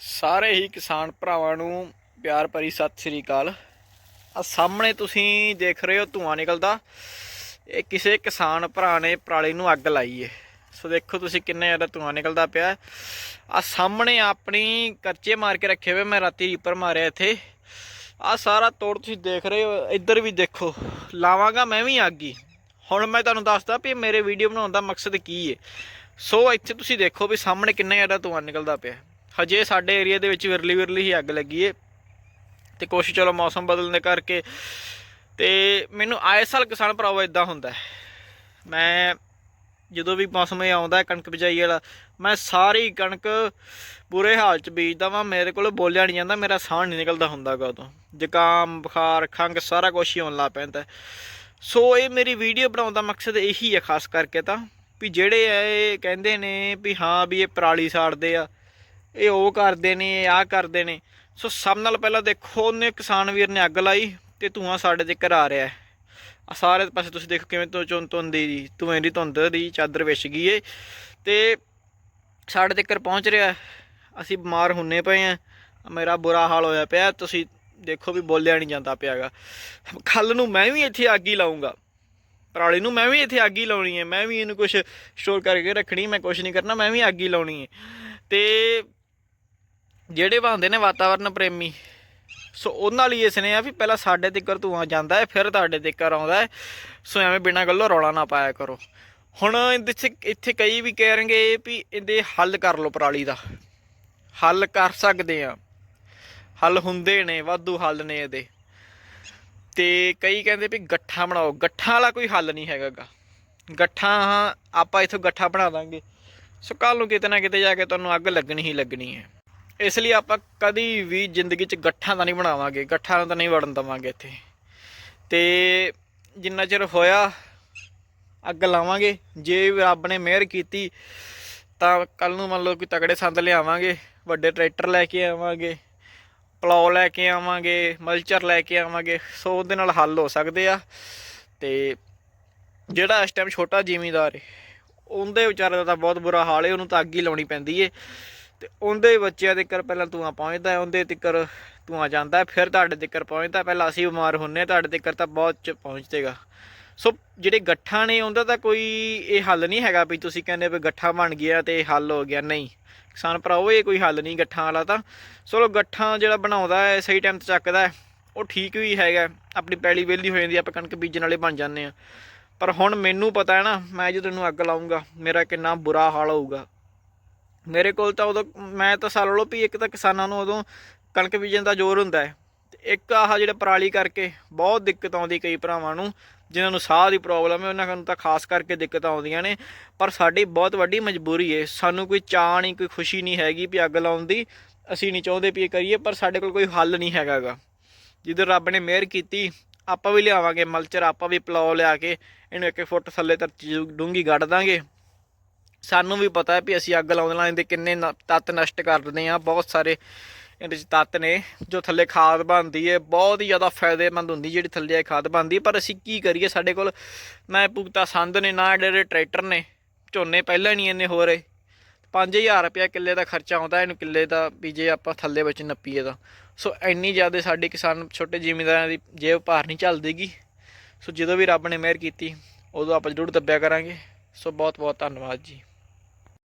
ਸਾਰੇ ਹੀ ਕਿਸਾਨ ਭਰਾਵਾਂ ਨੂੰ ਪਿਆਰ ਭਰੀ ਸਤਿ ਸ੍ਰੀ ਅਕਾਲ। ਆ ਸਾਹਮਣੇ ਤੁਸੀਂ ਦੇਖ ਰਹੇ ਹੋ ਧੂਆਂ ਨਿਕਲਦਾ। ਇਹ ਕਿਸੇ ਕਿਸਾਨ ਭਰਾ ਨੇ ਪਰਾਲੀ ਨੂੰ ਅੱਗ ਲਾਈ ਏ। ਸੋ ਦੇਖੋ ਤੁਸੀਂ ਕਿੰਨਾ ਜ਼ਿਆਦਾ ਧੂਆਂ ਨਿਕਲਦਾ ਪਿਆ। ਆ ਸਾਹਮਣੇ ਆਪਣੀ ਕਰਚੇ ਮਾਰ ਕੇ ਰੱਖੇ ਹੋਏ, ਮੈਂ ਰਾਤੀ ਰੀਪਰ ਮਾਰਿਆ ਇੱਥੇ। ਆ ਸਾਰਾ ਤੋੜ ਤੁਸੀਂ ਦੇਖ ਰਹੇ ਹੋ, ਇੱਧਰ ਵੀ ਦੇਖੋ। ਲਾਵਾਂਗਾ ਮੈਂ ਵੀ ਅੱਗ ਹੀ। ਹੁਣ ਮੈਂ ਤੁਹਾਨੂੰ ਦੱਸਦਾ ਵੀ ਮੇਰੇ ਵੀਡੀਓ ਬਣਾਉਣ ਦਾ ਮਕਸਦ ਕੀ ਏ। ਸੋ ਇੱਥੇ ਤੁਸੀਂ ਦੇਖੋ ਵੀ ਸਾਹਮਣੇ ਕਿੰਨਾ ਜ਼ਿਆਦਾ ਧੂਆਂ ਨਿਕਲਦਾ ਪਿਆ। ਹਜੇ ਸਾਡੇ ਏਰੀਆ ਦੇ ਵਿੱਚ ਵਿਰਲੀ ਵਿਰਲੀ ਹੀ ਅੱਗ ਲੱਗੀ ਏ। ਤੇ ਕੁਛ ਚਲੋ ਮੌਸਮ ਬਦਲਣ ਦੇ ਕਰਕੇ ਤੇ ਮੈਨੂੰ ਆਏ ਸਾਲ ਕਿਸਾਨ ਭਰਾਵੋ ਇਦਾਂ ਹੁੰਦਾ ਮੈਂ ਜਦੋਂ ਵੀ ਮੌਸਮ ਇਹ ਆਉਂਦਾ ਕਣਕ ਬਿਜਾਈ ਵਾਲਾ, ਮੈਂ ਸਾਰੀ ਕਣਕ ਬੁਰੇ ਹਾਲ ਚ ਬੀਜਦਾ ਵਾਂ, ਮੇਰੇ ਕੋਲ ਬੋਲਿਆ ਨਹੀਂ ਜਾਂਦਾ, ਮੇਰਾ ਸਾਹ ਨਹੀਂ ਨਿਕਲਦਾ ਹੁੰਦਾਗਾ ਉਦੋਂ। ਜ਼ੁਕਾਮ, ਬੁਖਾਰ ਖੰਗ ਸਾਰਾ ਕੁਝ ਹੀ ਆਉਣ ਲੱਗ ਪੈਂਦਾ ਸੋ ਇਹ ਮੇਰੀ ਵੀਡੀਓ ਬਣਾਉਣ ਦਾ ਮਕਸਦ ਇਹੀ ਹੈ, ਖਾਸ ਕਰਕੇ ਤਾਂ, ਵੀ ਜਿਹੜੇ ਇਹ ਕਹਿੰਦੇ ਨੇ ਵੀ ਹਾਂ ਵੀ ਇਹ ਪਰਾਲੀ ਸਾੜਦੇ ਆ ਇਹ ਉਹ ਕਰਦੇ ਨੇ, ਇਹ ਆਹ ਕਰਦੇ ਨੇ। ਸੋ ਸਭ ਨਾਲ ਪਹਿਲਾਂ ਦੇਖੋ, ਉਹਨੇ ਕਿਸਾਨ ਵੀਰ ਨੇ ਅੱਗ ਲਾਈ ਤੇ ਧੂਆਂ ਸਾਡੇ ਤੇ ਆ ਰਿਹਾ ਹੈ। ਆ ਸਾਰੇ ਪਾਸੇ ਤੁਸੀਂ ਦੇਖੋ ਕਿਵੇਂ ਤੋਂ ਚੁੰਨ ਧੁੰਦੀ ਦੀ ਧੂਏ ਦੀ ਧੁੰਦ ਦੀ ਚਾਦਰ ਵਿਛ ਗਈ ਏ। ਤੇ ਸਾਡੇ ਤੱਕ ਪਹੁੰਚ ਰਿਹਾ ਅਸੀਂ ਬਿਮਾਰ ਹੁੰਨੇ ਪਏ ਆ ਮੇਰਾ ਬੁਰਾ ਹਾਲ ਹੋਇਆ ਪਿਆ। ਤੁਸੀਂ ਦੇਖੋ ਵੀ ਬੋਲਿਆ ਨਹੀਂ ਜਾਂਦਾ ਪਿਆਗਾ। ਕੱਲ ਨੂੰ ਮੈਂ ਵੀ ਇੱਥੇ ਅੱਗ ਹੀ ਲਾਉਂਗਾ ਪਰਾਲੀ ਨੂੰ ਮੈਂ ਵੀ ਇੱਥੇ ਅੱਗ ਹੀ ਲਾਉਣੀ ਹੈ। ਮੈਂ ਵੀ ਇਹਨੂੰ ਕੁਝ ਸਟੋਰ ਕਰਕੇ ਰੱਖਣੀ, ਮੈਂ ਕੁਝ ਨਹੀਂ ਕਰਨਾ, ਮੈਂ ਵੀ ਅੱਗ ਹੀ ਲਾਉਣੀ ਹੈ। ਤੇ ਜਿਹੜੇ ਬੰਦੇ ਨੇ ਵਾਤਾਵਰਨ ਪ੍ਰੇਮੀ, ਸੋ ਉਹਨਾਂ ਲਈ ਇਸ ਨੇ ਆ ਵੀ ਪਹਿਲਾਂ ਸਾਡੇ ਤੱਕਰ ਧੂਆਂ ਜਾਂਦਾ ਹੈ, ਫਿਰ ਤੁਹਾਡੇ ਤੱਕਰ ਆਉਂਦਾ ਹੈ। ਸੋ ਐਵੇਂ ਬਿਨਾਂ ਗੱਲੋਂ ਰੌਲਾ ਨਾ ਪਾਇਆ ਕਰੋ। ਹੁਣ ਇਹਦੇ ਇੱਥੇ ਕਈ ਵੀ ਕਹਿਣਗੇ ਵੀ ਇਹਦੇ ਹੱਲ ਕਰ ਲਓ ਪਰਾਲੀ ਦਾ। ਹੱਲ ਕਰ ਸਕਦੇ ਆ ਹੱਲ ਹੁੰਦੇ ਨੇ, ਵਾਧੂ ਹੱਲ ਨੇ ਇਹਦੇ। ਤੇ ਕਈ ਕਹਿੰਦੇ ਵੀ ਗੱਠਾ ਬਣਾਓ। ਗੱਠਾਂ ਵਾਲਾ ਕੋਈ ਹੱਲ ਨਹੀਂ ਹੈਗਾਗਾ। ਗੱਠਾ ਆਪਾਂ ਇਥੋਂ ਗੱਠਾ ਬਣਾ ਦਾਂਗੇ। ਸੋ ਕੱਲ ਨੂੰ ਕਿਤੇ ਨਾ ਕਿਤੇ ਜਾ ਕੇ ਤੁਹਾਨੂੰ ਅੱਗ ਲੱਗਣੀ ਹੀ ਲੱਗਣੀ ਹੈ। ਇਸ ਲਈ ਆਪਾਂ ਕਦੀ ਵੀ ਜ਼ਿੰਦਗੀ 'ਚ ਗੱਠਾਂ ਤਾਂ ਨਹੀਂ ਬਣਾਵਾਂਗੇ, ਗੱਠਾਂ ਨੂੰ ਤਾਂ ਨਹੀਂ ਵੜਨ ਦਵਾਂਗੇ ਇੱਥੇ। ਤੇ ਜਿੰਨਾ ਚਿਰ ਹੋਇਆ, ਅੱਗ ਲਾਵਾਂਗੇ। ਜੇ ਰੱਬ ਨੇ ਮਿਹਰ ਕੀਤੀ, ਤਾਂ ਕੱਲ ਨੂੰ ਮੰਨ ਲਓ ਕਿ ਤਗੜੇ ਸੰਦ ਲਿਆਵਾਂਗੇ, ਵੱਡੇ ਟਰੈਕਟਰ ਲੈ ਕੇ ਆਵਾਂਗੇ ਪਲਾਉ ਲੈ ਕੇ ਆਵਾਂਗੇ, ਮਲਚਰ ਲੈ ਕੇ ਆਵਾਂਗੇ, ਸੋ ਉਹਦੇ ਨਾਲ ਹੱਲ ਹੋ ਸਕਦੇ ਆ। ਤੇ ਜਿਹੜਾ ਇਸ ਟਾਈਮ ਛੋਟਾ ਜ਼ਿਮੀਂਦਾਰ ਏ, ਉਹਦੇ ਵਿਚਾਰੇ ਦਾ ਤਾਂ ਬਹੁਤ ਬੁਰਾ ਹਾਲ ਹੈ ਉਹਨੂੰ ਤਾਂ ਅੱਗ ਹੀ ਲਾਉਣੀ ਪੈਂਦੀ ਏ। ਤੇ ਉਹਦੇ ਬੱਚਿਆਂ ਦੇ ਕਰ ਪਹਿਲਾਂ ਧੂਆਂ ਪਹੁੰਚਦਾ ਉਹਦੇ ਤਿੱਕਰ ਧੂਆਂ ਜਾਂਦਾ ਫਿਰ ਤੁਹਾਡੇ ਤਿੱਕਰ ਪਹੁੰਚਦਾ ਪਹਿਲਾਂ ਅਸੀਂ ਬਿਮਾਰ ਹੁੰਨੇ ਹਾਂ, ਤੁਹਾਡੇ ਤਿੱਕਰ ਤਾਂ ਬਹੁਤ ਚ ਪਹੁੰਚਦੇਗਾ। ਸੋ ਜਿਹੜੇ ਗੱਠਾਂ ਨੇ ਉਹਦਾ ਤਾਂ ਕੋਈ ਇਹ ਹੱਲ ਨਹੀਂ ਹੈਗਾ ਵੀ ਤੁਸੀਂ ਕਹਿੰਦੇ ਵੀ ਗੱਠਾ ਬਣ ਗਿਆ ਤੇ ਇਹ ਹੱਲ ਹੋ ਗਿਆ। ਨਹੀਂ ਕਿਸਾਨ ਭਰਾਓ ਇਹ ਕੋਈ ਹੱਲ ਨਹੀਂ ਗੱਠਾਂ ਵਾਲਾ ਤਾਂ। ਚਲੋ ਗੱਠਾਂ ਜਿਹੜਾ ਬਣਾਉਂਦਾ ਹੈ ਸਹੀ ਟਾਈਮ ਤੇ ਚੱਕਦਾ ਉਹ ਠੀਕ ਵੀ ਹੈਗਾ ਆਪਣੀ ਪੈਲੀ ਵੇਲੀ ਹੋ ਜਾਂਦੀ ਆਪਾਂ ਕਣਕ ਬੀਜਣ ਵਾਲੇ ਬਣ ਜਾਂਦੇ ਆ ਪਰ ਹੁਣ ਮੈਨੂੰ ਪਤਾ ਹੈ ਨਾ ਮੈਂ ਜਦੋਂ ਤੈਨੂੰ ਅੱਗ ਲਾਉਂਗਾ ਮੇਰਾ ਕਿੰਨਾ ਬੁਰਾ ਹਾਲ ਹੋਊਗਾ। ਮੇਰੇ ਕੋਲ ਤਾਂ ਉਦੋਂ, ਮੈਂ ਤਾਂ ਸਾਲ ਲਓ ਵੀ ਇੱਕ ਤਾਂ ਕਿਸਾਨਾਂ ਨੂੰ ਉਦੋਂ ਕਣਕ ਬੀਜਣ ਦਾ ਜ਼ੋਰ ਹੁੰਦਾ ਹੈ। ਤੇ ਇੱਕ ਆਹ ਜਿਹੜਾ ਪਰਾਲੀ ਕਰਕੇ ਬਹੁਤ ਦਿੱਕਤ ਆਉਂਦੀ ਕਈ ਭਰਾਵਾਂ ਨੂੰ, ਜਿਨ੍ਹਾਂ ਨੂੰ ਸਾਹ ਦੀ ਪ੍ਰੋਬਲਮ ਹੈ, ਉਹਨਾਂ ਨੂੰ ਤਾਂ ਖਾਸ ਕਰਕੇ ਦਿੱਕਤਾਂ ਆਉਂਦੀਆਂ ਨੇ। ਪਰ ਸਾਡੀ ਬਹੁਤ ਵੱਡੀ ਮਜਬੂਰੀ ਹੈ, ਸਾਨੂੰ ਕੋਈ ਚਾਹ ਨਹੀਂ, ਕੋਈ ਖੁਸ਼ੀ ਨਹੀਂ ਹੈਗੀ ਵੀ ਅੱਗ ਲਾਉਣ ਦੀ। ਅਸੀਂ ਨਹੀਂ ਚਾਹੁੰਦੇ ਵੀ ਇਹ ਕਰੀਏ, ਪਰ ਸਾਡੇ ਕੋਲ ਕੋਈ ਹੱਲ ਨਹੀਂ ਹੈਗਾਗਾ ਜਿੱਧਰ ਰੱਬ ਨੇ ਮਿਹਰ ਕੀਤੀ, ਆਪਾਂ ਵੀ ਲਿਆਵਾਂਗੇ ਮਲਚਰ, ਆਪਾਂ ਵੀ ਪਲਾਉ ਲਿਆ ਕੇ ਇਹਨੂੰ ਇੱਕ ਫੁੱਟ ਥੱਲੇ ਧਰਤੀ ਡੂੰਗੀ ਗੱਡ ਦਾਂਗੇ। ਸਾਨੂੰ ਵੀ ਪਤਾ ਹੈ ਵੀ ਅਸੀਂ ਅੱਗ ਲਾਉਣ ਨਾਲ ਇਹਦੇ ਕਿੰਨੇ ਨ- ਤੱਤ ਨਸ਼ਟ ਕਰਦੇ ਦਿੰਦੇ ਆ ਬਹੁਤ ਸਾਰੇ ਇਹਦੇ ਚ ਤੱਤ ਨੇ ਜੋ ਥੱਲੇ ਖਾਦ ਬਣਦੀ ਹੈ। ਬਹੁਤ ਹੀ ਜ਼ਿਆਦਾ ਫਾਇਦੇਮੰਦ ਹੁੰਦੀ ਜਿਹੜੀ ਥੱਲੇ ਇਹ ਖਾਦ ਬਣਦੀ ਹੈ। ਪਰ ਅਸੀਂ ਕੀ ਕਰੀਏ? ਸਾਡੇ ਕੋਲ ਨਾ ਪੁਗਤਾ ਸੰਦ ਨੇ, ਨਾ ਜਿਹੜੇ ਟਰੈਕਟਰ ਨੇ। ਝੋਨੇ ਪਹਿਲਾਂ ਨਹੀਂ ਇੰਨੇ ਹੋ ਰਹੇ। 5000 ਰੁਪਇਆ ਕਿੱਲੇ ਦਾ ਖਰਚਾ ਆਉਂਦਾ, ਇਹਨੂੰ ਕਿੱਲੇ ਦਾ ਵੀ ਜੇ ਆਪਾਂ ਥੱਲੇ ਵਿੱਚ ਨੱਪੀਏ ਤਾਂ। ਸੋ ਇੰਨੀ ਜ਼ਿਆਦਾ ਸਾਡੇ ਕਿਸਾਨ ਛੋਟੇ ਜ਼ਿਮੀਂਦਾਰਾਂ ਦੀ ਜੇਬ ਭਾਰ ਨਹੀਂ ਚੱਲਦੀਗੀ। ਸੋ ਜਦੋਂ ਵੀ ਰੱਬ ਨੇ ਮਿਹਰ ਕੀਤੀ, ਉਦੋਂ ਆਪਾਂ ਜ਼ਰੂਰ ਦੱਬਿਆ ਕਰਾਂਗੇ। ਸੋ ਬਹੁਤ ਬਹੁਤ ਧੰਨਵਾਦ ਜੀ।